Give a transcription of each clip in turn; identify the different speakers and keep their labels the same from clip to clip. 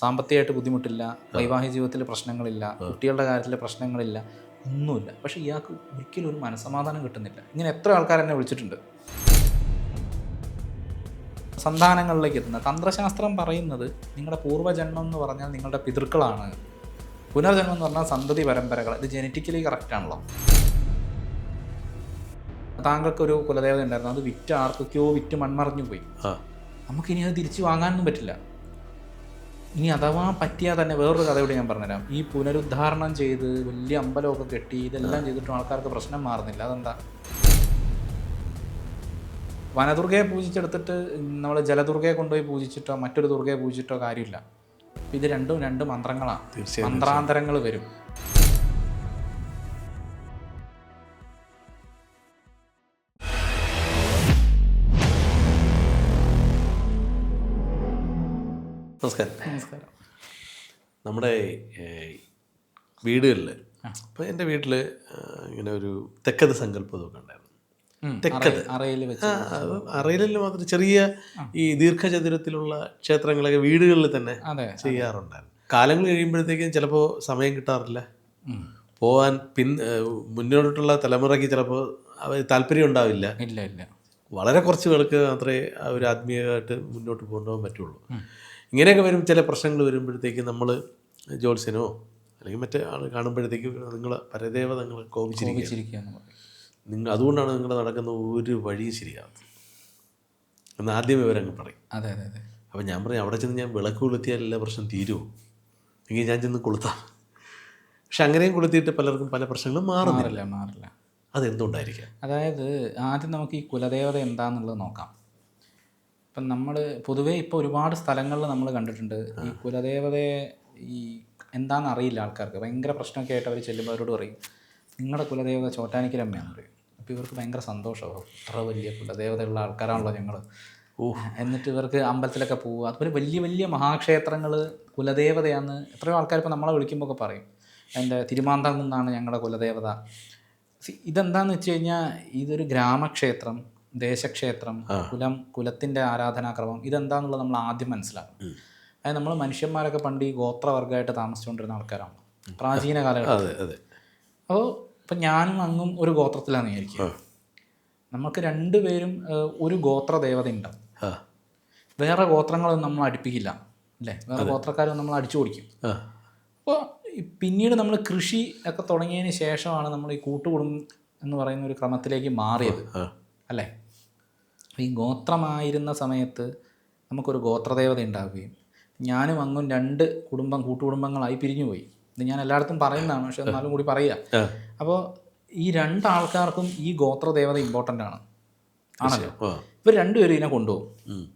Speaker 1: സാമ്പത്തികമായിട്ട് ബുദ്ധിമുട്ടില്ല വൈവാഹിക ജീവിതത്തിൽ പ്രശ്നങ്ങളില്ല കുട്ടികളുടെ കാര്യത്തിൽ പ്രശ്നങ്ങളില്ല ഒന്നുമില്ല. പക്ഷെ ഇയാൾക്ക് ഒരിക്കലും ഒരു മനസമാധാനം കിട്ടുന്നില്ല. ഇങ്ങനെ എത്ര ആൾക്കാർ എന്നെ വിളിച്ചിട്ടുണ്ട്. സന്താനങ്ങളിലേക്ക് എത്തുന്ന തന്ത്രശാസ്ത്രം പറയുന്നത് നിങ്ങളുടെ പൂർവജന്മം എന്ന് പറഞ്ഞാൽ നിങ്ങളുടെ പിതൃക്കളാണ്. പുനർജന്മം എന്ന് പറഞ്ഞാൽ സന്തതി പരമ്പരകൾ ഇത് ജനറ്റിക്കലി കറക്റ്റ് ആണല്ലോ. താങ്കൾക്ക് ഒരു കുലദേവത ഉണ്ടായിരുന്നു അത് വിറ്റ് ആർക്കൊക്കെയോ വിറ്റ് മൺമറഞ്ഞു പോയി. നമുക്കിനി അത് തിരിച്ചു വാങ്ങാനൊന്നും പറ്റില്ല. ഇനി അഥവാ പറ്റിയാൽ തന്നെ വേറൊരു കഥ കൂടി ഞാൻ പറഞ്ഞുതരാം. ഈ പുനരുദ്ധാരണം ചെയ്ത് വലിയ അമ്പലമൊക്കെ കെട്ടി ഇതെല്ലാം ചെയ്തിട്ടും ആൾക്കാർക്ക് പ്രശ്നം മാറുന്നില്ല. അതെന്താ? വനദുർഗയെ പൂജിച്ചെടുത്തിട്ട് നമ്മൾ ജലദുർഗയെ കൊണ്ടുപോയി പൂജിച്ചിട്ടോ മറ്റൊരു ദുർഗയെ പൂജിച്ചിട്ടോ കാര്യമില്ല. ഇത് രണ്ടും രണ്ട് മന്ത്രങ്ങളാണ് മന്ത്രാന്തരങ്ങൾ വരും.
Speaker 2: നമസ്കാരം.
Speaker 1: നമസ്കാരം.
Speaker 2: നമ്മുടെ വീടുകളിൽ അപ്പോൾ എന്റെ വീട്ടിൽ ഇങ്ങനെ ഒരു തെക്കത് സങ്കല്പമൊക്കെ ഉണ്ടായിരുന്നു. തെക്കത്. ആ, മാത്രം ചെറിയ ഈ ദീർഘചതുരത്തിലുള്ള ക്ഷേത്രങ്ങളൊക്കെ വീടുകളിൽ തന്നെ ചെയ്യാറുണ്ടായിരുന്നു. കാലങ്ങൾ കഴിയുമ്പോഴത്തേക്കും ചിലപ്പോൾ സമയം കിട്ടാറില്ല. പോവാൻ പിൻ മുന്നോട്ടുള്ള തലമുറയ്ക്ക് ചിലപ്പോൾ അവർ താല്പര്യം ഉണ്ടാവില്ല.
Speaker 1: ഇല്ല ഇല്ല.
Speaker 2: വളരെ കുറച്ച് പേർക്ക് മാത്രമേ ഒരു ആത്മീയമായിട്ട് മുന്നോട്ട് കൊണ്ടുപോകാൻ പറ്റുള്ളൂ. ഇങ്ങനെയൊക്കെ വരും ചില പ്രശ്നങ്ങൾ വരുമ്പോഴത്തേക്ക് നമ്മൾ ജോത്സ്യനോ അല്ലെങ്കിൽ മറ്റേ ആൾ കാണുമ്പോഴത്തേക്ക് നിങ്ങൾ പരദേവത നിങ്ങൾ കോപിച്ചിരിക്കുക
Speaker 1: കോപിച്ചിരിക്കുക എന്ന് പറയും.
Speaker 2: നിങ്ങൾ അതുകൊണ്ടാണ് നിങ്ങൾ നടക്കുന്ന ഒരു വഴിയും ശരിയാകുന്നത് എന്ന് ആദ്യം ഇവരങ്ങ് പറയും.
Speaker 1: അതെ അതെ അതെ.
Speaker 2: അപ്പം ഞാൻ പറയും അവിടെ ചെന്ന് ഞാൻ വിളക്ക് കൊളുത്തിയാൽ എല്ലാ പ്രശ്നം തീരുമോ എങ്കിൽ ഞാൻ ചെന്ന് കൊളുത്താം. പക്ഷെ അങ്ങനെയും കൊളുത്തിയിട്ട് പലർക്കും പല പ്രശ്നങ്ങളും മാറുന്നില്ല.
Speaker 1: മാറില്ല മാറില്ല.
Speaker 2: അതെന്തുകൊണ്ടായിരിക്കാം?
Speaker 1: അതായത് ആദ്യം നമുക്ക് ഈ കുലദേവത എന്താണെന്നുള്ളത് നോക്കാം. ഇപ്പം നമ്മൾ പൊതുവേ ഇപ്പോൾ ഒരുപാട് സ്ഥലങ്ങളിൽ നമ്മൾ കണ്ടിട്ടുണ്ട്. ഈ കുലദേവതയെ ഈ എന്താണെന്ന് അറിയില്ല ആൾക്കാർക്ക്. ഭയങ്കര പ്രശ്നമൊക്കെ ആയിട്ട് അവർ ചെല്ലുമ്പോൾ അവരോട് പറയും നിങ്ങളുടെ കുലദേവത ചോറ്റാനിക്കരമ്മയാന്ന് പറയും. അപ്പോൾ ഇവർക്ക് ഭയങ്കര സന്തോഷമാവും അത്ര വലിയ കുലദേവതയുള്ള ആൾക്കാരാണല്ലോ ഞങ്ങൾ എന്നിട്ട് ഇവർക്ക് അമ്പലത്തിലൊക്കെ പോവുക അതുപോലെ വലിയ വലിയ മഹാക്ഷേത്രങ്ങൾ കുലദേവതയാന്ന് എത്രയോ ആൾക്കാർ ഇപ്പോൾ നമ്മളെ വിളിക്കുമ്പോൾ ഒക്കെ പറയും. എന്റെ തിരുമാന്താം നിന്നാണ് ഞങ്ങളുടെ കുലദേവത ഇതെന്താണെന്ന് വെച്ച് കഴിഞ്ഞാൽ ഇതൊരു ഗ്രാമക്ഷേത്രം. ദേശക്ഷേത്രം കുലം കുലത്തിന്റെ ആരാധനാക്രമം ഇതെന്താന്നുള്ളത് നമ്മൾ ആദ്യം മനസ്സിലാക്കും അതായത് നമ്മൾ മനുഷ്യന്മാരൊക്കെ പണ്ട് ഈ ഗോത്രവർഗമായിട്ട് താമസിച്ചുകൊണ്ടിരുന്ന ആൾക്കാരാണ്. പ്രാചീന
Speaker 2: കാലഘട്ടം
Speaker 1: അപ്പോൾ ഇപ്പം ഞാനും അങ്ങും ഒരു ഗോത്രത്തിലാണ് വിചാരിക്കുക. നമുക്ക് രണ്ടുപേരും ഒരു ഗോത്ര ദേവത ഉണ്ടാവും വേറെ ഗോത്രങ്ങളൊന്നും നമ്മൾ അടുപ്പിക്കില്ല. അല്ലേ? വേറെ ഗോത്രക്കാരും നമ്മൾ അടിച്ചു
Speaker 2: പൊടിക്കും
Speaker 1: അപ്പോൾ പിന്നീട് നമ്മൾ കൃഷി ഒക്കെ തുടങ്ങിയതിന് ശേഷമാണ് നമ്മൾ ഈ കൂട്ടുകുടുംബം എന്ന് പറയുന്ന ഒരു ക്രമത്തിലേക്ക് മാറിയത്. അല്ലേ? ഈ ഗോത്രമായിരുന്ന സമയത്ത് നമുക്കൊരു ഗോത്രദേവത ഉണ്ടാവുകയും ഞാനും അങ്ങും രണ്ട് കുടുംബം കൂട്ടുകുടുംബങ്ങളായി പിരിഞ്ഞുപോയി. ഇത് ഞാൻ എല്ലായിടത്തും പറയുന്നതാണ് പക്ഷെ എന്നാലും കൂടി പറയുക അപ്പോൾ ഈ രണ്ടാൾക്കാർക്കും ഈ ഗോത്രദേവത ഇമ്പോർട്ടന്റ് ആണ്. ആണല്ലോ? ഇവർ രണ്ടുപേരും ഇതിനെ കൊണ്ടുപോകും.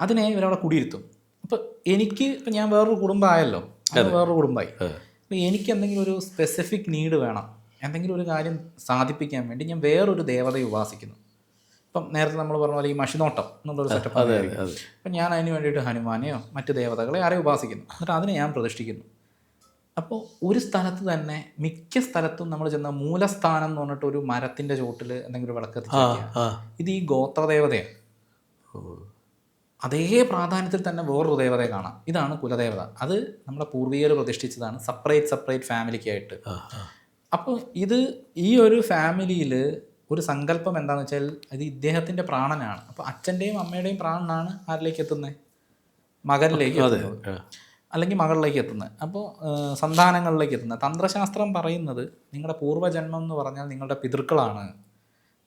Speaker 1: അതിനെ ഇവരവിടെ കുടിയിരുത്തും. അപ്പോൾ എനിക്ക് ഇപ്പം ഞാൻ വേറൊരു കുടുംബമായല്ലോ. അത്. വേറൊരു കുടുംബമായി. അപ്പം എനിക്ക് എന്തെങ്കിലും ഒരു സ്പെസിഫിക് നീഡ് വേണം. എന്തെങ്കിലും ഒരു കാര്യം സാധിപ്പിക്കാൻ വേണ്ടി ഞാൻ വേറൊരു ദേവതയെ ഉപാസിക്കുന്നു. ഇപ്പം നേരത്തെ നമ്മൾ പറഞ്ഞ പോലെ ഈ മഷിനോട്ടം എന്നുള്ളൊരു സെറ്റപ്പ് അപ്പം ഞാൻ അതിന് വേണ്ടിയിട്ട് ഹനുമാനെയോ മറ്റ് ദേവതകളെ ആരെയും ഉപാസിക്കുന്നു. എന്നിട്ട് അതിനെ ഞാൻ പ്രതിഷ്ഠിക്കുന്നു. അപ്പോൾ ഒരു സ്ഥലത്ത് തന്നെ മിക്ക സ്ഥലത്തും നമ്മൾ ചെന്ന മൂലസ്ഥാനം എന്ന് പറഞ്ഞിട്ട് ഒരു മരത്തിന്റെ ചോട്ടിൽ എന്തെങ്കിലും വിളക്ക് ഇത് ഈ ഗോത്രദേവതയാണ്. അതേ പ്രാധാന്യത്തിൽ തന്നെ വേറൊരു ദേവതയെ കാണാം. ഇതാണ് കുലദേവത. അത് നമ്മുടെ പൂർവികർ പ്രതിഷ്ഠിച്ചതാണ്. സെപ്പറേറ്റ് സെപ്പറേറ്റ് ഫാമിലിക്കായിട്ട് അപ്പോൾ ഇത് ഈ ഒരു ഫാമിലിയിൽ ഒരു സങ്കല്പം എന്താണെന്ന് വെച്ചാൽ ഇത് ഇദ്ദേഹത്തിന്റെ പ്രാണനാണ്. അപ്പോൾ അച്ഛന്റെയും അമ്മയുടെയും പ്രാണനാണ് ആരിലേക്ക് എത്തുന്നത് മകനിലേക്ക്
Speaker 2: അതെ
Speaker 1: അല്ലെങ്കിൽ മകളിലേക്ക് എത്തുന്നത്. അപ്പോൾ സന്താനങ്ങളിലേക്ക് എത്തുന്നത്. തന്ത്രശാസ്ത്രം പറയുന്നത് നിങ്ങളുടെ പൂർവജന്മം എന്ന് പറഞ്ഞാൽ നിങ്ങളുടെ പിതൃക്കളാണ്.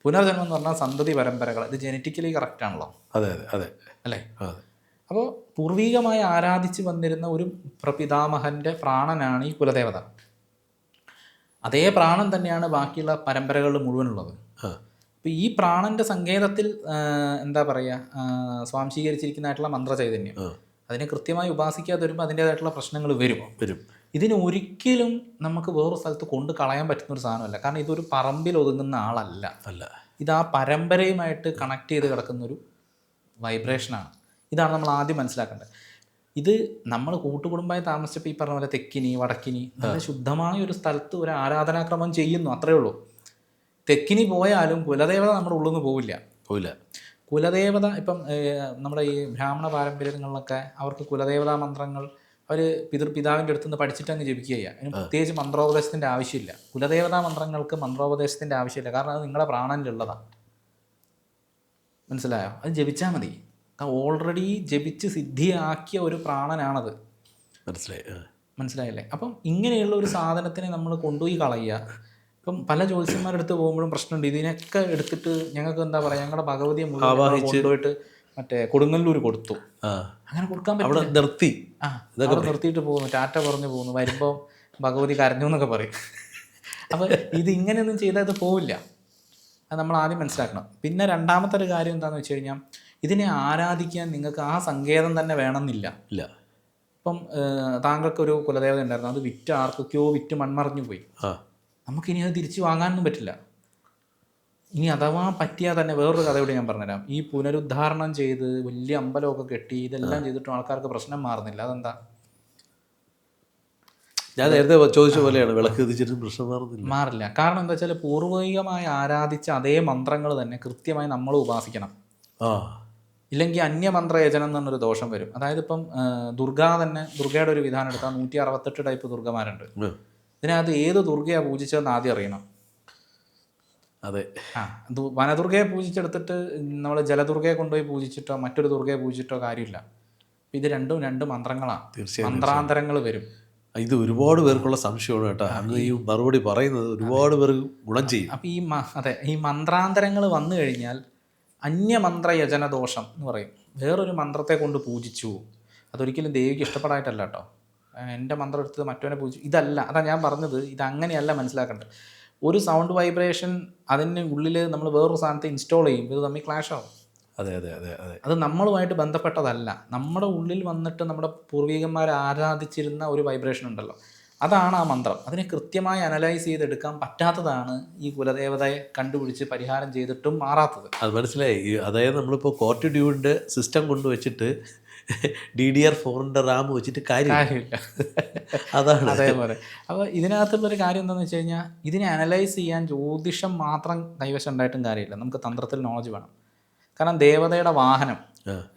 Speaker 1: പുനർജന്മം എന്ന് പറഞ്ഞാൽ സന്തതി പരമ്പരകൾ ഇത് ജനറ്റിക്കലി കറക്റ്റ് ആണല്ലോ?
Speaker 2: അതെ അതെ അതെ.
Speaker 1: അല്ലേ?
Speaker 2: അതെ.
Speaker 1: അപ്പോൾ പൂർവികമായി ആരാധിച്ചു വന്നിരുന്ന ഒരു പ്രപിതാമഹന്റെ പ്രാണനാണ് ഈ കുലദേവത. അതേ പ്രാണൻ തന്നെയാണ് ബാക്കിയുള്ള പരമ്പരകളിൽ മുഴുവനുള്ളത്. അപ്പോൾ ഈ പ്രാണന്റെ സങ്കേതത്തിൽ എന്താ പറയുക സ്വാംശീകരിച്ചിരിക്കുന്നതായിട്ടുള്ള മന്ത്രചൈതന്യം. അതിനെ കൃത്യമായി ഉപാസിക്കാതെ വരുമ്പോൾ അതിന്റേതായിട്ടുള്ള പ്രശ്നങ്ങൾ വരും.
Speaker 2: വരും.
Speaker 1: ഇതിന് ഒരിക്കലും നമുക്ക് വേറൊരു സ്ഥലത്ത് കൊണ്ട് കളയാൻ പറ്റുന്ന ഒരു സാധനമല്ല. കാരണം ഇതൊരു പറമ്പിൽ ഒതുങ്ങുന്ന ആളല്ല.
Speaker 2: അല്ല.
Speaker 1: ഇത് ആ പരമ്പരയുമായിട്ട് കണക്ട് ചെയ്ത് കിടക്കുന്നൊരു വൈബ്രേഷനാണ് ഇതാണ് നമ്മൾ ആദ്യം മനസ്സിലാക്കേണ്ടത്. ഇത് നമ്മൾ കൂട്ടുകുടുംബമായി താമസിച്ചപ്പോൾ ഈ പറഞ്ഞ പോലെ തെക്കിനി വടക്കിനി നല്ല ശുദ്ധമായ ഒരു സ്ഥലത്ത് ഒരു ആരാധനാക്രമം ചെയ്യുന്നു അത്രേ ഉള്ളൂ. തെക്കിനി പോയാലും കുലദേവത നമ്മുടെ ഉള്ളിൽ നിന്ന് പോവില്ല.
Speaker 2: പോവില്ല.
Speaker 1: കുലദേവത ഇപ്പം നമ്മുടെ ഈ ബ്രാഹ്മണ പാരമ്പര്യങ്ങളിലൊക്കെ അവർക്ക് കുലദേവതാ മന്ത്രങ്ങൾ അവർ പിതൃപിതാവിന്റെ അടുത്ത് നിന്ന് പഠിച്ചിട്ട് അങ്ങ് ജപിക്കുക അതിന് പ്രത്യേകിച്ച് മന്ത്രോപദേശത്തിന്റെ ആവശ്യമില്ല. കുലദേവതാ മന്ത്രങ്ങൾക്ക് മന്ത്രോപദേശത്തിന്റെ ആവശ്യമില്ല. കാരണം അത് നിങ്ങളുടെ പ്രാണനിലുള്ളതാണ് മനസ്സിലായോ? അത് ജപിച്ചാൽ മതി. ഓൾറെഡി ജപിച്ച് സിദ്ധിയാക്കിയ ഒരു പ്രാണനാണത്.
Speaker 2: മനസ്സിലായി.
Speaker 1: മനസ്സിലായില്ലേ? അപ്പം ഇങ്ങനെയുള്ള ഒരു സാധനത്തിനെ നമ്മൾ കൊണ്ടുപോയി കളയുക. ഇപ്പം പല ജ്യോത്സ്യന്മാരുടെ അടുത്ത് പോകുമ്പോഴും പ്രശ്നമുണ്ട്. ഇതിനൊക്കെ എടുത്തിട്ട് ഞങ്ങൾക്ക് എന്താ പറയുക ഞങ്ങളുടെ ഭഗവതിയെ മുഴുവൻ കൊണ്ടുപോയിട്ട് മറ്റേ കൊടുങ്ങല്ലൂർ കൊടുത്തു. അങ്ങനെ കൊടുക്കാൻ
Speaker 2: അവിടെ നിർത്തി.
Speaker 1: ആ അവിടെ നിർത്തിയിട്ട് പോകുന്നു. ടാറ്റ പറഞ്ഞു പോകുന്നു. വരുമ്പോൾ ഭഗവതി കരഞ്ഞു എന്നൊക്കെ പറയും. അപ്പോൾ ഇത് ഇങ്ങനെയൊന്നും ചെയ്താൽ ഇത് പോവില്ല. അത് നമ്മൾ ആദ്യം മനസ്സിലാക്കണം. പിന്നെ രണ്ടാമത്തെ ഒരു കാര്യം എന്താണെന്ന് വെച്ച് കഴിഞ്ഞാൽ ഇതിനെ ആരാധിക്കാൻ നിങ്ങൾക്ക് ആ സങ്കേതം തന്നെ വേണമെന്നില്ല.
Speaker 2: ഇല്ല.
Speaker 1: ഇപ്പം താങ്കൾക്ക് ഒരു കുലദേവത ഉണ്ടായിരുന്നു. അത് വിറ്റ് ആർക്കൊക്കെയോ വിറ്റ് മൺമറഞ്ഞു പോയി.
Speaker 2: ആ.
Speaker 1: നമുക്കിനി അത് തിരിച്ചു വാങ്ങാനൊന്നും പറ്റില്ല. ഇനി അഥവാ പറ്റിയാൽ തന്നെ വേറൊരു കഥ കൂടി ഞാൻ പറഞ്ഞുതരാം. ഈ പുനരുദ്ധാരണം ചെയ്ത് വലിയ അമ്പലമൊക്കെ കെട്ടി ഇതെല്ലാം ചെയ്തിട്ടും ആൾക്കാർക്ക് പ്രശ്നം മാറുന്നില്ല. അതെന്താ?
Speaker 2: ഞാൻ നേരത്തെ ചോദിച്ച പോലെയാണ്. വിളക്ക് കത്തിച്ചിട്ടും പ്രശ്നം മാറുന്നില്ല.
Speaker 1: മാറില്ല. കാരണം എന്താ വെച്ചാൽ പൂർവികമായി ആരാധിച്ച അതേ മന്ത്രങ്ങൾ തന്നെ കൃത്യമായി നമ്മൾ ഉപാസിക്കണം.
Speaker 2: ആ.
Speaker 1: ഇല്ലെങ്കിൽ അന്യമന്ത്രയജനം എന്നൊരു ദോഷം വരും. അതായത് ഇപ്പം ദുർഗ തന്നെ ദുർഗയുടെ ഒരു വിധാനം എടുത്താൽ നൂറ്റി അറുപത്തെട്ട് ടൈപ്പ് ദുർഗമാരുണ്ട്. ഇതിനകത്ത് ഏത് ദുർഗയാണ് പൂജിച്ചതെന്ന് ആദ്യം അറിയണം.
Speaker 2: അതെ.
Speaker 1: ആ വനദുർഗയെ പൂജിച്ചെടുത്തിട്ട് നമ്മൾ ജലദുർഗയെ കൊണ്ടുപോയി പൂജിച്ചിട്ടോ മറ്റൊരു ദുർഗയെ പൂജിച്ചിട്ടോ കാര്യമില്ല. ഇത് രണ്ടും രണ്ട് മന്ത്രങ്ങളാണ്.
Speaker 2: തീർച്ചയായും
Speaker 1: മന്ത്രാന്തരങ്ങൾ വരും.
Speaker 2: ഇത് ഒരുപാട് പേർക്കുള്ള സംശയമാണ് കേട്ടോ. അങ്ങ് ഈ മറുപടി പറയുന്നത് ഒരുപാട് പേർ ഗുണം ചെയ്യും.
Speaker 1: അപ്പം ഈ അതെ ഈ മന്ത്രാന്തരങ്ങൾ വന്നു കഴിഞ്ഞാൽ അന്യമന്ത്ര യജനദോഷം എന്ന് പറയും. വേറൊരു മന്ത്രത്തെ കൊണ്ട് പൂജിച്ചു. അതൊരിക്കലും ദേവിക്ക് ഇഷ്ടപ്പെടായിട്ടല്ല കേട്ടോ. എന്റെ മന്ത്രം എടുത്തത് മറ്റവനെ പൂജിച്ചു ഇതല്ല അതാണ് ഞാൻ പറഞ്ഞത് ഇത് അങ്ങനെയല്ല മനസ്സിലാക്കേണ്ടത്. ഒരു സൗണ്ട് വൈബ്രേഷൻ അതിന് ഉള്ളിൽ നമ്മൾ വേറൊരു സാധനത്തെ ഇൻസ്റ്റാൾ ചെയ്യും ഇത് തമ്മിൽ ക്ലാഷ് ആവും.
Speaker 2: അതെ അതെ അതെ അതെ.
Speaker 1: അത് നമ്മളുമായിട്ട് ബന്ധപ്പെട്ടതല്ല. നമ്മുടെ ഉള്ളിൽ വന്നിട്ട് നമ്മുടെ പൂർവികന്മാർ ആരാധിച്ചിരുന്ന ഒരു വൈബ്രേഷൻ ഉണ്ടല്ലോ. അതാണ് ആ മന്ത്രം. അതിനെ കൃത്യമായി അനലൈസ് ചെയ്തെടുക്കാൻ പറ്റാത്തതാണ് ഈ കുലദേവതയെ കണ്ടുപിടിച്ച് പരിഹാരം ചെയ്തിട്ടും മാറാത്തത്.
Speaker 2: അത് മനസ്സിലായി. അതായത് നമ്മളിപ്പോൾ കോർട്ട് ഡ്യൂവിന്റെ സിസ്റ്റം കൊണ്ടുവച്ചിട്ട് ഡി ഡി ആർ ഫോറിന്റെ റാം വെച്ചിട്ട്
Speaker 1: കാര്യമില്ല.
Speaker 2: അതാണ്.
Speaker 1: അതേപോലെ. അപ്പോൾ ഇതിനകത്തുള്ളൊരു കാര്യം എന്താണെന്ന് വെച്ച് കഴിഞ്ഞാൽ ഇതിനെ അനലൈസ് ചെയ്യാൻ ജ്യോതിഷം മാത്രം കൈവശം ഉണ്ടായിട്ടും കാര്യമില്ല. നമുക്ക് തന്ത്രത്തിൽ നോളജ് വേണം. കാരണം ദേവതയുടെ വാഹനം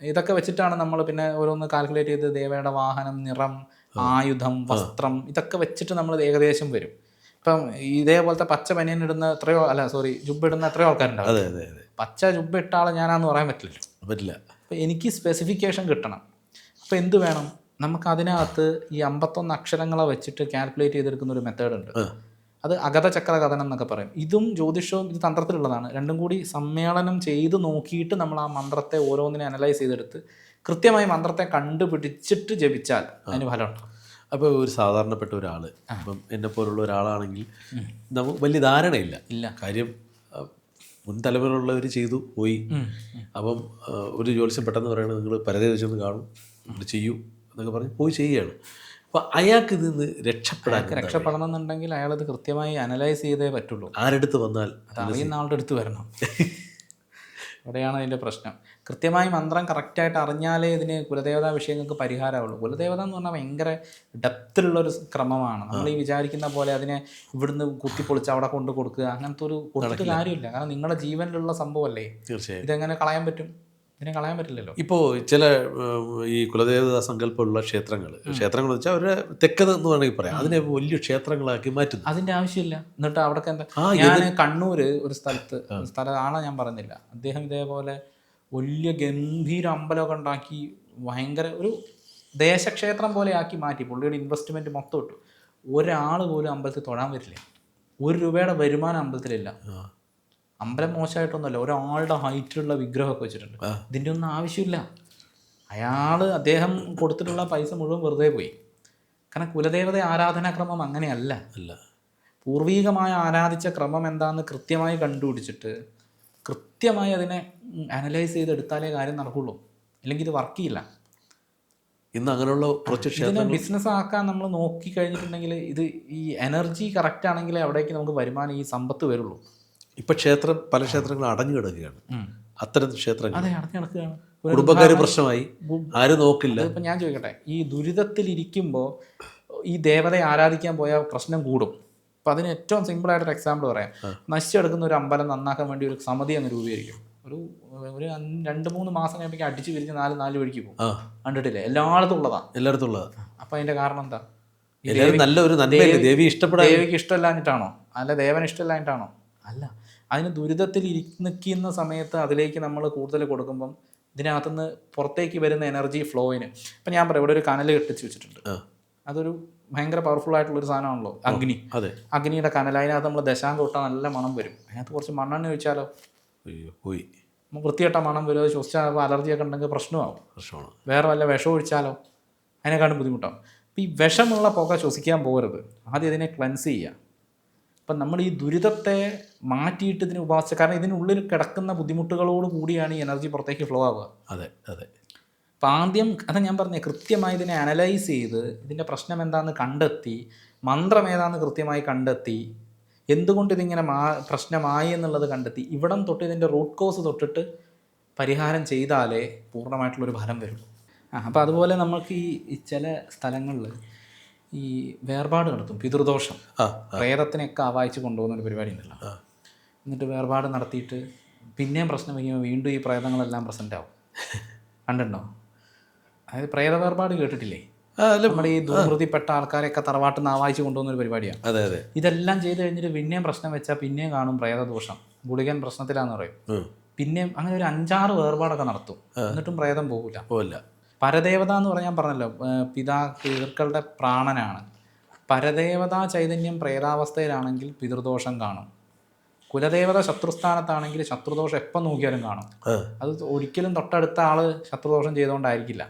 Speaker 1: ഇതൊക്കെ വെച്ചിട്ടാണ് നമ്മൾ പിന്നെ ഓരോന്ന് കാൽക്കുലേറ്റ് ചെയ്ത് ദേവയുടെ വാഹനം നിറം ആയുധം വസ്ത്രം ഇതൊക്കെ വെച്ചിട്ട് നമ്മൾ ഏകദേശം വരും. ഇപ്പം ഇതേപോലത്തെ പച്ച പനിയൻ ഇടുന്ന എത്രയോ അല്ല സോറി ജുബ് ഇടുന്ന എത്രയോ ആൾക്കാരുണ്ടാവും.
Speaker 2: അതെ അതെ അതെ.
Speaker 1: പച്ച ജുബ് ഇട്ട ആളെ ഞാനാന്ന് പറയാൻ പറ്റില്ലല്ലോ.
Speaker 2: പറ്റില്ല.
Speaker 1: അപ്പോൾ എനിക്ക് സ്പെസിഫിക്കേഷൻ കിട്ടണം. അപ്പോൾ എന്ത് വേണം? നമുക്ക് അതിനകത്ത് ഈ അമ്പത്തൊന്ന് അക്ഷരങ്ങളെ വെച്ചിട്ട് കാൽക്കുലേറ്റ് ചെയ്തെടുക്കുന്ന ഒരു മെത്തേഡ് ഉണ്ട്. അത് അഗത ചക്ര കഥനം എന്നൊക്കെ പറയും. ഇതും ജ്യോതിഷവും ഇത് തന്ത്രത്തിലുള്ളതാണ്. രണ്ടും കൂടി സമ്മേളനം ചെയ്ത് നോക്കിയിട്ട് നമ്മൾ ആ മന്ത്രത്തെ ഓരോന്നിനെ അനലൈസ് ചെയ്തെടുത്ത് കൃത്യമായി മന്ത്രത്തെ കണ്ടുപിടിച്ചിട്ട് ജപിച്ചാൽ അതിന് ഫലം
Speaker 2: അപ്പോൾ ഒരു സാധാരണപ്പെട്ട ഒരാൾ അപ്പം എന്നെ പോലുള്ള ഒരാളാണെങ്കിൽ നമുക്ക് വലിയ ധാരണയില്ല.
Speaker 1: ഇല്ല.
Speaker 2: കാര്യം മുൻ തലമുറയുള്ളവർ ചെയ്തു പോയി. അപ്പം ഒരു ജോലിസ്യം പെട്ടെന്ന് പറയുന്നത് നിങ്ങൾ പരതേ വെച്ചൊന്ന് കാണും. നിങ്ങൾ ചെയ്യൂ എന്നൊക്കെ പറഞ്ഞ് പോയി ചെയ്യുകയാണ്. അപ്പോൾ അയാൾക്ക് ഇതിൽ നിന്ന് രക്ഷപ്പെടാൻ
Speaker 1: രക്ഷപ്പെടണം എന്നുണ്ടെങ്കിൽ അയാൾ അത് കൃത്യമായി അനലൈസ് ചെയ്തേ പറ്റുള്ളൂ.
Speaker 2: ആരെടുത്ത് വന്നാൽ
Speaker 1: അറിയുന്ന ആളുടെ അടുത്ത് വരണം. അവിടെയാണ് അതിന്റെ പ്രശ്നം. കൃത്യമായി മന്ത്രം കറക്റ്റായിട്ട് അറിഞ്ഞാലേ ഇതിന് കുലദേവതാ വിഷയങ്ങൾക്ക് പരിഹാരമുള്ളൂ കുലദേവത എന്ന് പറഞ്ഞാൽ ഭയങ്കര ഡെപ്തിലുള്ളൊരു ക്രമമാണ്. നമ്മൾ ഈ വിചാരിക്കുന്ന പോലെ അതിനെ ഇവിടുന്ന് കുത്തിപ്പൊളിച്ച് അവിടെ കൊണ്ട് കൊടുക്കുക അങ്ങനത്തെ ഒരു കൊടുത്തിട്ട് കാര്യമില്ല. കാരണം നിങ്ങളുടെ ജീവനിലുള്ള സംഭവമല്ലേ?
Speaker 2: തീർച്ചയായും.
Speaker 1: ഇതെങ്ങനെ കളയാൻ പറ്റും? ഇതിനെ കളയാൻ പറ്റില്ലല്ലോ.
Speaker 2: ഇപ്പോൾ ചില ഈ കുലദേവതാ സങ്കല്പമുള്ള ക്ഷേത്രങ്ങൾ ക്ഷേത്രങ്ങൾ എന്ന് വെച്ചാൽ അവരുടെ തെക്കത് എന്ന് വേണമെങ്കിൽ പറയാം. അതിനെ വലിയ ക്ഷേത്രങ്ങളാക്കി മാറ്റുന്നു.
Speaker 1: അതിന്റെ ആവശ്യമില്ല. എന്നിട്ട് അവിടെ എന്താ ഞാൻ കണ്ണൂര് ഒരു സ്ഥലത്ത് സ്ഥലമാണോ ആളെ ഞാൻ പറഞ്ഞില്ല. അദ്ദേഹം ഇതേപോലെ വലിയ ഗംഭീര അമ്പലമൊക്കെ ഉണ്ടാക്കി ഭയങ്കര ഒരു ദേശക്ഷേത്രം പോലെ ആക്കി മാറ്റി. പുള്ളിയുടെ ഇൻവെസ്റ്റ്മെന്റ് മൊത്തം ഇട്ടു. ഒരാൾ പോലും അമ്പലത്തിൽ തൊഴാൻ പറ്റില്ല. ഒരു രൂപയുടെ വരുമാനം അമ്പലത്തിലില്ല. അമ്പലം മോശമായിട്ടൊന്നുമല്ല ഒരാളുടെ ഹൈറ്റിലുള്ള വിഗ്രഹമൊക്കെ വെച്ചിട്ടുണ്ട്. ഇതിന്റെ ഒന്നും ആവശ്യമില്ല. അയാൾ അദ്ദേഹം കൊടുത്തിട്ടുള്ള പൈസ മുഴുവൻ വെറുതെ പോയി. കാരണം കുലദേവത ആരാധനാക്രമം അങ്ങനെയല്ല.
Speaker 2: അല്ല.
Speaker 1: പൂർവീകമായി ആരാധിച്ച ക്രമം എന്താണെന്ന് കൃത്യമായി കണ്ടുപിടിച്ചിട്ട് കൃത്യമായി അതിനെ അനലൈസ് ചെയ്തെടുത്താലേ കാര്യം നടക്കുള്ളൂ. അല്ലെങ്കിൽ ഇത് വർക്ക് ചെയ്യില്ല.
Speaker 2: ഇന്ന് അങ്ങനെയുള്ള കുറച്ച് ക്ഷേത്രങ്ങൾ
Speaker 1: ബിസിനസ് ആക്കാൻ നമ്മൾ നോക്കി കഴിഞ്ഞിട്ടുണ്ടെങ്കിൽ ഇത് ഈ എനർജി കറക്റ്റ് ആണെങ്കിലേ അവിടേക്ക് നമുക്ക് വരുമാനം ഈ സമ്പത്ത് വരുള്ളൂ.
Speaker 2: ഇപ്പം ക്ഷേത്രം പല ക്ഷേത്രങ്ങളും അടഞ്ഞു കിടക്കുകയാണ്. അത്തരം ക്ഷേത്രങ്ങൾ.
Speaker 1: അതെ അടഞ്ഞു കിടക്കുകയാണ്.
Speaker 2: കുടുംബക്കാർ പ്രശ്നമായി. ആരും നോക്കില്ല.
Speaker 1: ഇപ്പം ഞാൻ ചോദിക്കട്ടെ ഈ ദുരിതത്തിലിരിക്കുമ്പോൾ ഈ ദേവതയെ ആരാധിക്കാൻ പോയാൽ പ്രശ്നം കൂടും. അപ്പം അതിന് ഏറ്റവും സിമ്പിൾ സിമ്പിളായിട്ടൊരു എക്സാമ്പിൾ പറയാം. നശിച്ചെടുക്കുന്ന ഒരു അമ്പലം നന്നാക്കാൻ വേണ്ടി ഒരു സമിതി അങ്ങ് രൂപീകരിക്കും. ഒരു ഒരു രണ്ട് മൂന്ന് മാസം കഴിയുമ്പോൾ അടിച്ചു പിരിഞ്ഞ് നാല് നാല് വഴിക്ക് പോകും. കണ്ടിട്ടില്ലേ? എല്ലായിടത്തും ഉള്ളതാണ്
Speaker 2: എല്ലായിടത്തും ഉള്ളതാണ്
Speaker 1: അപ്പം അതിന്റെ കാരണം എന്താ? നല്ലൊരു
Speaker 2: എല്ലാവരും നല്ല ദേവി ഇഷ്ടപ്പെടാൻ
Speaker 1: ദേവിക്ക് ഇഷ്ടമില്ലാഞ്ഞിട്ടാണോ? അല്ല ദേവൻ ഇഷ്ടമില്ലാഞ്ഞിട്ടാണോ? അല്ല. അതിന് ദുരിതത്തിൽ ഇരിക്കുന്ന സമയത്ത് അതിലേക്ക് നമ്മൾ കൂടുതൽ കൊടുക്കുമ്പം ഇതിനകത്തുനിന്ന് പുറത്തേക്ക് വരുന്ന എനർജി ഫ്ലോയിന് ഇപ്പം ഞാൻ പറയാം ഇവിടെ ഒരു കനൽ കെട്ടിച്ച് വെച്ചിട്ടുണ്ട്. അതൊരു ഭയങ്കര പവർഫുൾ ആയിട്ടുള്ള ഒരു സാധനമാണല്ലോ അഗ്നി.
Speaker 2: അതെ.
Speaker 1: അഗ്നിയുടെ കനൽ അതിനകത്ത് നമ്മൾ ദശാങ്കം തൊട്ടാൽ നല്ല മണം വരും. അതിനകത്ത് കുറച്ച് മണ്ണെണ്ണ ഒഴിച്ചാലോ?
Speaker 2: അയ്യോ പോയി.
Speaker 1: നമ്മൾ വൃത്തികെട്ട മണം വരും അത് ശ്വസിച്ചാൽ അലർജിയൊക്കെ ഉണ്ടെങ്കിൽ പ്രശ്നമാകും
Speaker 2: പ്രശ്നമാണ്.
Speaker 1: വേറെ വല്ല വിഷം ഒഴിച്ചാലോ? അതിനെക്കാളും ബുദ്ധിമുട്ടാവും. അപ്പം ഈ വിഷമുള്ള പുക ശ്വസിക്കാൻ പോകരുത്. ആദ്യം ഇതിനെ ക്ലൻസ് ചെയ്യുക. അപ്പം നമ്മൾ ഈ ദുരിതത്തെ മാറ്റിയിട്ട് ഇതിന് ഉപാസിച്ച കാരണം ഇതിനുള്ളിൽ കിടക്കുന്ന ബുദ്ധിമുട്ടുകളോട് കൂടിയാണ് ഈ എനർജി പുറത്തേക്ക് ഫ്ലോ ആവുക.
Speaker 2: അതെ അതെ.
Speaker 1: അപ്പം ആദ്യം അതാ ഞാൻ പറഞ്ഞത് കൃത്യമായി ഇതിനെ അനലൈസ് ചെയ്ത് ഇതിന്റെ പ്രശ്നം എന്താണെന്ന് കണ്ടെത്തി മന്ത്രം ഏതാണെന്ന് കൃത്യമായി കണ്ടെത്തി എന്തുകൊണ്ട് ഇതിങ്ങനെ മാ പ്രശ്നമായി എന്നുള്ളത് കണ്ടെത്തി ഇവിടം തൊട്ട് ഇതിന്റെ റൂട്ട് കോസ് തൊട്ടിട്ട് പരിഹാരം ചെയ്താലേ പൂർണമായിട്ടുള്ളൊരു ഫലം വരുള്ളൂ ആ അപ്പോൾ അതുപോലെ നമുക്ക് ഈ ഈ ചില സ്ഥലങ്ങളിൽ ഈ വേർപാട് നടത്തും പിതൃദോഷം.
Speaker 2: ആ
Speaker 1: പ്രേതത്തിനെയൊക്കെ ആവാഹിച്ച് കൊണ്ടുപോകുന്ന ഒരു പരിപാടി ഉണ്ടല്ലോ എന്നിട്ട് വേർപാട് നടത്തിയിട്ട് പിന്നെയും പ്രശ്നം വയ്ക്കുമ്പോൾ വീണ്ടും ഈ പ്രേതങ്ങളെല്ലാം പ്രസന്റ് ആവും. കണ്ടിട്ടുണ്ടോ? അതായത് പ്രേത വേർപാട് കേട്ടിട്ടില്ലേ? നമ്മുടെ ഈ ദുർവൃത്തിപ്പെട്ട ആൾക്കാരെയൊക്കെ തറവാട്ടിൽ നിന്ന് ആവാഹിച്ച് കൊണ്ടുപോകുന്ന ഒരു പരിപാടിയാണ്
Speaker 2: അതെ അതെ.
Speaker 1: ഇതെല്ലാം ചെയ്ത് കഴിഞ്ഞിട്ട് പിന്നെയും പ്രശ്നം വെച്ചാൽ പിന്നെയും കാണും പ്രേതദോഷം. ഗുളികൻ പ്രശ്നത്തിലാന്ന് പറയും. പിന്നെയും അങ്ങനെ ഒരു അഞ്ചാറ് വേർപാടൊക്കെ നടത്തും. എന്നിട്ടും പ്രേതം പോകില്ല
Speaker 2: പോവില്ല
Speaker 1: പരദേവത എന്ന് പറഞ്ഞാൽ പറഞ്ഞല്ലോ പിതാ പിതൃക്കളുടെ പ്രാണനാണ്. പരദേവതാ ചൈതന്യം പ്രേതാവസ്ഥയിലാണെങ്കിൽ പിതൃദോഷം കാണും. കുലദേവത ശത്രുസ്ഥാനത്താണെങ്കിൽ ശത്രുദോഷം എപ്പം നോക്കിയാലും കാണും. അത് ഒരിക്കലും തൊട്ടടുത്ത ആൾ ശത്രുദോഷം ചെയ്തുകൊണ്ടായിരിക്കില്ല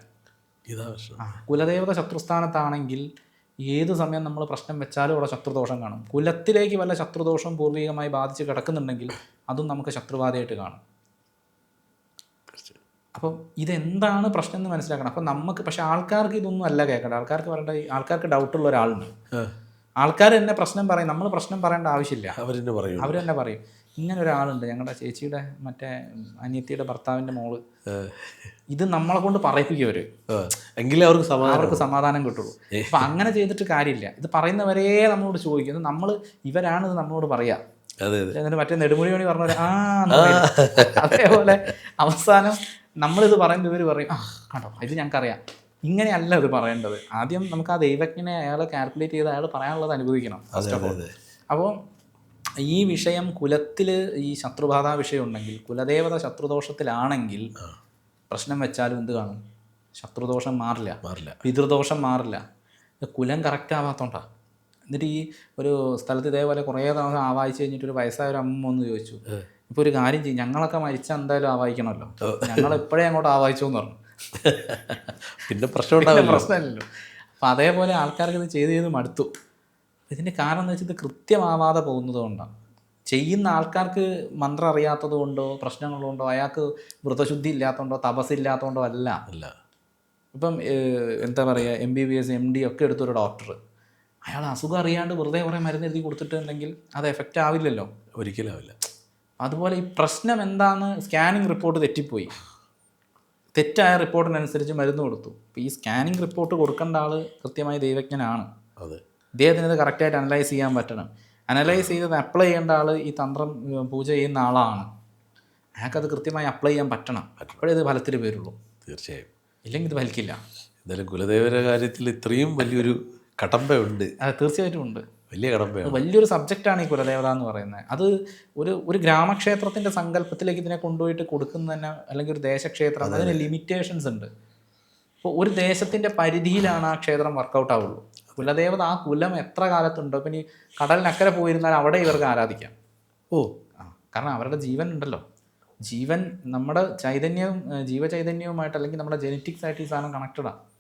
Speaker 1: കുലദേവത ശത്രുസ്ഥാനത്താണെങ്കിൽ ഏത് സമയം നമ്മൾ പ്രശ്നം വെച്ചാലും അവിടെ ശത്രുദോഷം കാണും. കുലത്തിലേക്ക് വല്ല ശത്രുദോഷം പൂർവികമായി ബാധിച്ച് കിടക്കുന്നുണ്ടെങ്കിൽ അതും നമുക്ക് ശത്രുബാധയായിട്ട് കാണും. അപ്പം ഇതെന്താണ് പ്രശ്നം എന്ന് മനസ്സിലാക്കണം. അപ്പം നമുക്ക് പക്ഷെ ആൾക്കാർക്ക് ഇതൊന്നും അല്ല കേൾക്കേണ്ട ആൾക്കാർക്ക് പറയേണ്ട ആൾക്കാർക്ക് ഡൗട്ടുള്ള ഒരാളുണ്ട്. ആൾക്കാർ തന്നെ പ്രശ്നം പറയും. നമ്മൾ പ്രശ്നം പറയേണ്ട ആവശ്യമില്ല.
Speaker 2: അവർ തന്നെ പറയും.
Speaker 1: അവർ തന്നെ പറയും. ഇങ്ങനെ ഒരാളുണ്ട്. ഞങ്ങളുടെ ചേച്ചിയുടെ മറ്റേ അനിയത്തിയുടെ ഭർത്താവിന്റെ മോൾ. ഇത് നമ്മളെ കൊണ്ട് പറയിപ്പിക്കും അവർ.
Speaker 2: ആ, എങ്കിലേ അവർക്ക് സമാധാനം.
Speaker 1: അവർക്ക് സമാധാനം കിട്ടുള്ളൂ. അപ്പൊ അങ്ങനെ ചെയ്തിട്ട് കാര്യമില്ല. ഇത് പറയുന്നവരേ നമ്മളോട് ചോദിക്കുന്നു നമ്മൾ ഇവരാണ് ഇത് നമ്മളോട് പറയാ.
Speaker 2: അതെ അതെ.
Speaker 1: എന്നിട്ട് മറ്റേ നെടുമുടി മണി പറഞ്ഞ ആ അതേപോലെ അവസാനം നമ്മളിത് പറയുമ്പോൾ ഇവർ പറയും ആ കണ്ടോ? ഇത് ഞങ്ങൾക്കറിയാം. ഇങ്ങനെയല്ല ഇത് പറയേണ്ടത്. ആദ്യം നമുക്ക് ആ ദൈവജ്ഞനെ അയാൾ കാൽക്കുലേറ്റ് ചെയ്ത് അയാൾ പറയാനുള്ളത് അനുഭവിക്കണം
Speaker 2: ഫസ്റ്റ് ഓഫ് ഓൾ
Speaker 1: അപ്പോൾ ഈ വിഷയം കുലത്തിൽ ഈ ശത്രുബാധ വിഷയം ഉണ്ടെങ്കിൽ കുലദേവത ശത്രുദോഷത്തിലാണെങ്കിൽ പ്രശ്നം വെച്ചാലും എന്ത് കാണും? ശത്രുദോഷം മാറില്ല.
Speaker 2: മാറില്ല.
Speaker 1: പിതൃദോഷം മാറില്ല. കുലം കറക്റ്റ് ആവാത്തോണ്ടാ. എന്നിട്ട് ഈ ഒരു സ്ഥലത്ത് ഇതേപോലെ കുറേ തവണ ആവാഹിച്ച് കഴിഞ്ഞിട്ട് ഒരു വയസ്സായ ഒരു അമ്മ ഒന്ന് ചോദിച്ചു ഇപ്പോൾ ഒരു കാര്യം ചെയ്യും ഞങ്ങളൊക്കെ മരിച്ചാൽ എന്തായാലും ആവാഹിക്കണമല്ലോ. ഞങ്ങൾ എപ്പോഴേ അങ്ങോട്ട് ആവാഹിച്ചു എന്ന് പറഞ്ഞു.
Speaker 2: പിന്നെ പ്രശ്നം ഉണ്ടാവില്ല
Speaker 1: പ്രശ്നമില്ലല്ലോ. അപ്പോൾ അതേപോലെ ആൾക്കാർക്ക് ഇത് ചെയ്ത് ചെയ്ത് മടുത്തു. ഇതിന്റെ കാരണം എന്ന് വെച്ചാൽ ഇത് കൃത്യമാവാതെ പോകുന്നത് കൊണ്ടാണ് ചെയ്യുന്ന ആൾക്കാർക്ക് മന്ത്രം അറിയാത്തത് കൊണ്ടോ പ്രശ്നങ്ങളുണ്ടോ അയാൾക്ക് വ്രതശുദ്ധി ഇല്ലാത്തതുകൊണ്ടോ തപസ്സില്ലാത്തതുകൊണ്ടോ അല്ല.
Speaker 2: അല്ല.
Speaker 1: ഇപ്പം എന്താ പറയുക M B B S M D ഒക്കെ എടുത്തൊരു ഡോക്ടർ. അയാൾ അസുഖം അറിയാണ്ട് വെറുതെ കുറേ മരുന്ന് എഴുതി കൊടുത്തിട്ടുണ്ടെങ്കിൽ അത് എഫക്റ്റ് ആവില്ലല്ലോ.
Speaker 2: ഒരിക്കലും ആവില്ല.
Speaker 1: അതുപോലെ ഈ പ്രശ്നം എന്താന്ന് സ്കാനിങ് റിപ്പോർട്ട് തെറ്റിപ്പോയി. തെറ്റായ റിപ്പോർട്ടിനനുസരിച്ച് മരുന്ന് കൊടുത്തു. അപ്പോൾ ഈ സ്കാനിങ് റിപ്പോർട്ട് കൊടുക്കേണ്ട ആൾ കൃത്യമായി ദൈവജ്ഞനാണ്.
Speaker 2: അതെ.
Speaker 1: ഇദ്ദേഹത്തിന് ഇത് കറക്റ്റായിട്ട് അനലൈസ് ചെയ്യാൻ പറ്റണം. അനലൈസ് ചെയ്തത് അപ്ലൈ ചെയ്യേണ്ട ആൾ ഈ തന്ത്രം പൂജ ചെയ്യുന്ന ആളാണ്. അയാൾക്കത് കൃത്യമായി അപ്ലൈ ചെയ്യാൻ പറ്റണം. അപ്പോഴേ ഇത് ഫലത്തിൽ വരുള്ളൂ.
Speaker 2: തീർച്ചയായും.
Speaker 1: ഇല്ലെങ്കിൽ ഇത് ഫലിക്കില്ല.
Speaker 2: എന്തായാലും കുലദേവരുടെ കാര്യത്തിൽ ഇത്രയും വലിയൊരു കടമ്പയുണ്ട്.
Speaker 1: അത് തീർച്ചയായിട്ടും ഉണ്ട്.
Speaker 2: വലിയ കടമ്പയാണ്
Speaker 1: വലിയൊരു സബ്ജക്റ്റാണ് ഈ കുലദേവത എന്ന് പറയുന്നത്. അത് ഒരു ഒരു ഗ്രാമക്ഷേത്രത്തിന്റെ സങ്കല്പത്തിലേക്ക് ഇതിനെ കൊണ്ടുപോയിട്ട് കൊടുക്കുന്ന തന്നെ അല്ലെങ്കിൽ ഒരു ദേശക്ഷേത്രം അതിന് ലിമിറ്റേഷൻസ് ഉണ്ട്. ഇപ്പോൾ ഒരു ദേശത്തിന്റെ പരിധിയിലാണ് ആ ക്ഷേത്രം വർക്കൗട്ട് ആവുള്ളൂ. കുലദേവത ആ കുലം എത്ര കാലത്തുണ്ടോ? ഇപ്പം ഇനി കടലിനക്കരെ പോയിരുന്നാൽ അവിടെ ഇവർക്ക് ആരാധിക്കാം?
Speaker 2: ഓ.
Speaker 1: ആ, കാരണം അവരുടെ ജീവൻ ഉണ്ടല്ലോ. ജീവൻ നമ്മുടെ ചൈതന്യവും ജീവചൈതന്യവുമായിട്ട് അല്ലെങ്കിൽ നമ്മുടെ ജെനറ്റിക്സ് ആയിട്ട് ഈ സാധനം കണക്റ്റഡാണ്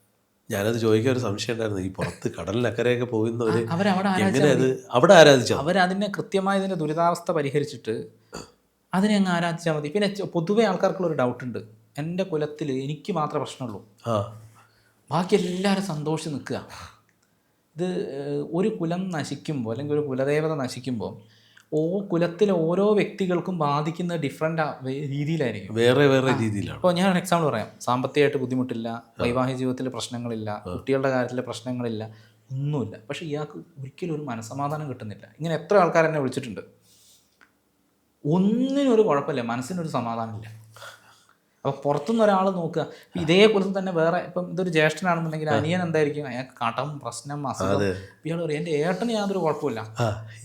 Speaker 2: ഞാനത് ചോദിക്കാൻ ഒരു സംശയം ഉണ്ടായിരുന്നു. ഈ പുറത്ത് കടലിനക്കരെയൊക്കെ പോകുന്നവര്
Speaker 1: ഒരു
Speaker 2: എങ്ങനെ അത് അവിടെ ആരാധിച്ചോ?
Speaker 1: അവരതിനെ കൃത്യമായി ഇതിന്റെ ദുരിതാവസ്ഥ പരിഹരിച്ചിട്ട് അതിനെ അങ്ങ് ആരാധിച്ചാൽ മതി. പിന്നെ പൊതുവെ ആൾക്കാർക്കുള്ള ഒരു ഡൗട്ട് ഉണ്ട്. എന്റെ കുലത്തിൽ എനിക്ക് മാത്രമേ പ്രശ്നമുള്ളൂ. ബാക്കി എല്ലാവരും സന്തോഷിച്ച് നിൽക്കുക. ഇത് ഒരു കുലം നശിക്കുമ്പോൾ അല്ലെങ്കിൽ ഒരു കുലദേവത നശിക്കുമ്പോൾ ഓ കുലത്തിലെ ഓരോ വ്യക്തികൾക്കും ബാധിക്കുന്ന ഡിഫറെന്റ് രീതിയിലായിരിക്കും.
Speaker 2: വേറെ വേറെ രീതിയിലാണ്.
Speaker 1: അപ്പോൾ ഞാൻ എക്സാമ്പിൾ പറയാം. സാമ്പത്തികമായിട്ട് ബുദ്ധിമുട്ടില്ല വൈവാഹിക ജീവിതത്തിൽ പ്രശ്നങ്ങളില്ല കുട്ടികളുടെ കാര്യത്തിൽ പ്രശ്നങ്ങളില്ല ഒന്നുമില്ല. പക്ഷേ ഇയാൾക്ക് ഒരിക്കലും ഒരു മനസമാധാനം കിട്ടുന്നില്ല. ഇങ്ങനെ എത്ര ആൾക്കാർ എന്നെ വിളിച്ചിട്ടുണ്ട്. ഒന്നിനും ഒരു കുഴപ്പമില്ല മനസ്സിനൊരു സമാധാനമില്ല. അപ്പോൾ പുറത്തുനിന്ന് ഒരാൾ നോക്കുക. ഇതേക്കുറിച്ച് ഇതേ കുലത്തിൽ തന്നെ വേറെ ഇപ്പം ഇതൊരു ജ്യേഷ്ഠനാണെന്നുണ്ടെങ്കിൽ അനിയൻ എന്തായിരിക്കും? അയാൾക്ക് കടം പ്രശ്നം അസുഖം. ഇയാൾ പറയും എന്റെ ഏട്ടന് യാതൊരു കുഴപ്പമില്ല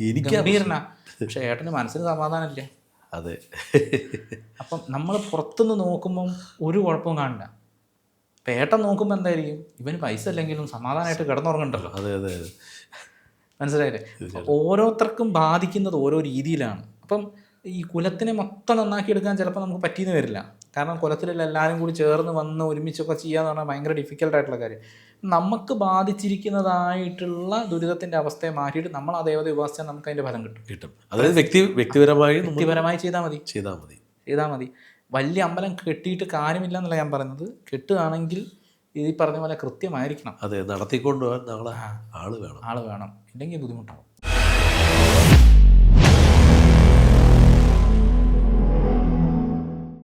Speaker 2: എനിക്ക്
Speaker 1: ഗംഭീരനാ. പക്ഷെ ഏട്ടന് മനസ്സിന് സമാധാനമില്ല?
Speaker 2: അതെ.
Speaker 1: അപ്പം നമ്മൾ പുറത്തുനിന്ന് നോക്കുമ്പം ഒരു കുഴപ്പവും കാണില്ല. ഇപ്പം ഏട്ടൻ നോക്കുമ്പോൾ എന്തായിരിക്കും? ഇവന് പൈസ അല്ലെങ്കിലും സമാധാനമായിട്ട് കിടന്നുറങ്ങണ്ടല്ലോ.
Speaker 2: അതെ അതെ
Speaker 1: മനസ്സിലായില്ലേ? ഓരോരുത്തർക്കും ബാധിക്കുന്നത് ഓരോ രീതിയിലാണ്. അപ്പം ഈ കുലത്തിനെ മൊത്തം നന്നാക്കി എടുക്കാൻ ചിലപ്പോൾ നമുക്ക് പറ്റിയെന്ന് വരില്ല. കാരണം കുലത്തിലുള്ള എല്ലാവരും കൂടി ചേർന്ന് വന്ന് ഒരുമിച്ചൊക്കെ ചെയ്യാന്ന് പറഞ്ഞാൽ ഭയങ്കര ഡിഫിക്കൽട്ട് ആയിട്ടുള്ള കാര്യം. നമുക്ക് ബാധിച്ചിരിക്കുന്നതായിട്ടുള്ള ദുരിതത്തിന്റെ അവസ്ഥയെ മാറ്റിയിട്ട് നമ്മൾ ആ ദേവത ഉപാസിച്ചാൽ നമുക്ക് അതിന്റെ ഫലം കിട്ടും.
Speaker 2: കിട്ടും. അതായത് വ്യക്തി വ്യക്തിപരമായി
Speaker 1: വ്യക്തിപരമായി ചെയ്താൽ മതി.
Speaker 2: ചെയ്താൽ മതി.
Speaker 1: ചെയ്താൽ മതി. വലിയ അമ്പലം കെട്ടിയിട്ട് കാര്യമില്ല എന്നല്ല ഞാൻ പറയുന്നത്. കെട്ടുകയാണെങ്കിൽ ഈ പറഞ്ഞ പോലെ കൃത്യമായിരിക്കണം.
Speaker 2: അതെ നടത്തിക്കൊണ്ട് പോകാൻ നാളെ ആൾ വേണം.
Speaker 1: ആൾ വേണം. ഇല്ലെങ്കിൽ ബുദ്ധിമുട്ടാവും.